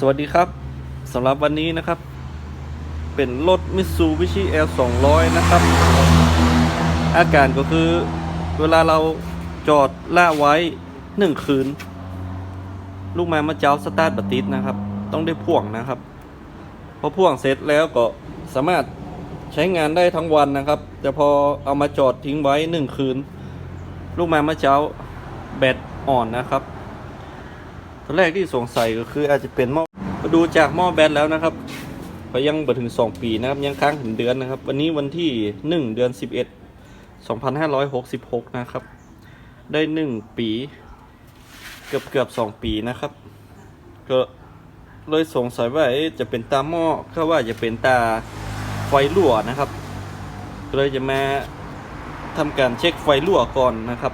สวัสดีครับสำหรับวันนี้นะครับ เป็นรถมิ t ซูบิชิ L 200นะครับ อาการก็คือเวลาเราจอดล่าไว้หนึ่งคืน ลูกแมวมาเจ้าสตาร์ทบัตติดนะครับ ต้องได้พ่วงนะครับพอพ่วงเสร็จแล้วก็สามารถใช้งานได้ทั้งวันนะครับ แต่พอเอามาจอดทิ้งไว้หนึ่งคืน ลูกแมวมาเจ้าแบตอ่อนนะครับ ตอนแรกที่สงสัยก็คืออาจจะเป็นหม้อดูจากหม้อแบตแล้วนะครับก็ยังบ่ถึง 2 ปีนะครับยังค้างถึงเดือนนะครับ วันนี้วันที่ 1 เดือน 11 2566 นะครับ ได้ 1 ปีเกือบเกือบ2 ปีนะครับ ก็เลยสงสัยว่าจะเป็นตาหม้อก็ว่าจะเป็นตาไฟรั่วนะครับก็เลยจะมาทำการเช็คไฟรั่วก่อนนะครับ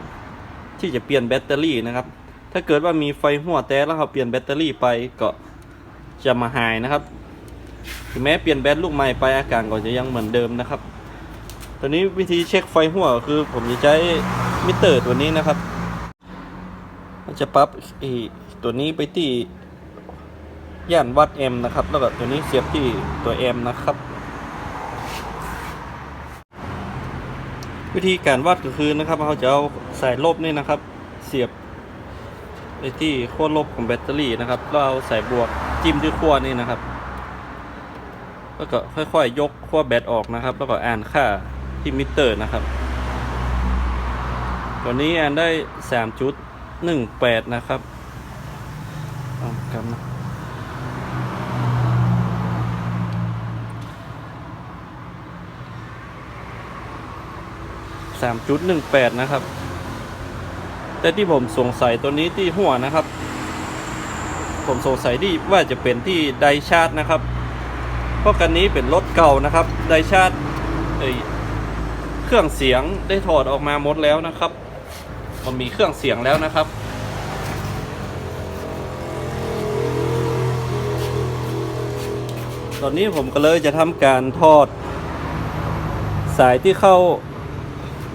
ที่จะเปลี่ยนแบตเตอรี่นะครับ ถ้าเกิดว่ามีไฟหัวแตกแล้วเราเปลี่ยนแบตเตอรี่ไปก็จะมาหายนะครับ ถึงแม้เปลี่ยนแบตลูกใหม่ไปอาการก็จะยังเหมือนเดิมนะครับ ตอนนี้วิธีเช็คไฟหัวคือผมจะใช้มิเตอร์ตัวนี้นะครับจะปรับอ้ตัวนี้ไปที่ย่านวัดแอมนะครับ แล้วก็ตัวนี้เสียบที่ตัวแอมนะครับ วิธีการวัดก็คือนะครับเราจะเอาสายลบนี่นะครับ เสียบ ไปที่ขั้วลบของแบตเตอรี่นะครับเอาสายบวกจิ้มที่ขั้วนี่นะครับ แล้วก็ค่อยๆยกขั้วแบตออกนะครับ แล้วก็อ่านค่าที่มิเตอร์นะครับตัวนี้อ่านได้3.18นะครับเอากำนะ3.18นะครับ แต่ที่ผมสงสัยตัวนี้ที่หัวนะครับ ผมสงสัยที่ว่าจะเป็นที่ไดชาร์จนะครับ เพราะกันนี้เป็นรถเก่านะครับไดชาร์จเอ้ยเครื่องเสียงได้ถอดออกมาหมดแล้วนะครับ มันมีเครื่องเสียงแล้วนะครับตอนนี้ผมก็เลยจะทำการทอด สายที่เข้า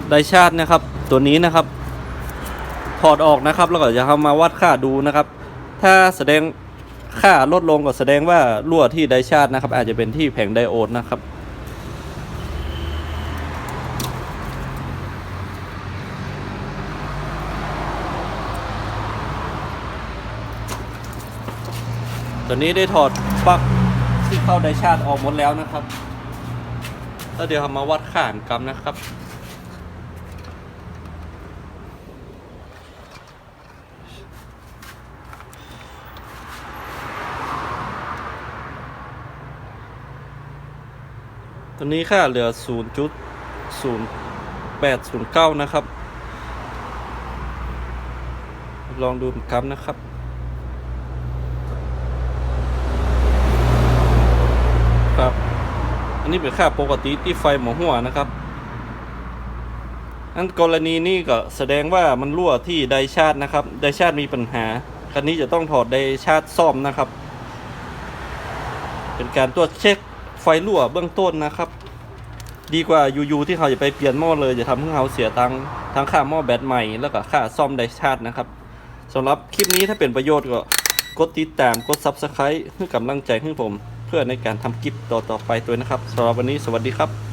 ไดชาร์จนะครับ ตัวนี้นะครับ ถอดออกนะครับ แล้วก็จะเอามาวัดค่าดูนะครับ ถ้าแสดงค่าลดลงก็แสดงว่ารั่วที่ไดชาร์จนะครับ อาจจะเป็นที่แผงไดโอดนะครับตัวนี้ได้ถอดปลั๊กที่เข้าไดชาร์จออกหมดแล้วนะครับ แล้วเดี๋ยวเรามาวัดค่านกรรมนะครับ ตัวนี้ค่าเหลือ 0.0809 นะครับ ลองดูครับนะครับครับอันนี้เป็นค่าปกติที่ไฟหมอหัวนะครับอันกรณีนี้ก็แสดงว่ามันรั่วที่ไดชาร์จนะครับ ไดชาร์จมีปัญหา คันนี้จะต้องถอดไดชาร์จซ่อมนะครับ เป็นการตรวจเช็ค ไฟรั่วเบื้องต้นนะครับ ดีกว่าอยู่ๆที่เขาจะไปเปลี่ยนหม้อเลยจะทำให้เขาเสียตังค์ทั้งค่าหม้อแบตใหม่แล้วก็ค่าซ่อมไดชาร์จนะครับสำหรับคลิปนี้ถ้าเป็นประโยชน์ก็กดติดตามกดซับสไครต์เพื่อกำลังใจให้ผม เพื่อในการทำคลิปต่อๆไปตัวนะครับสำหรับวันนี้สวัสดีครับ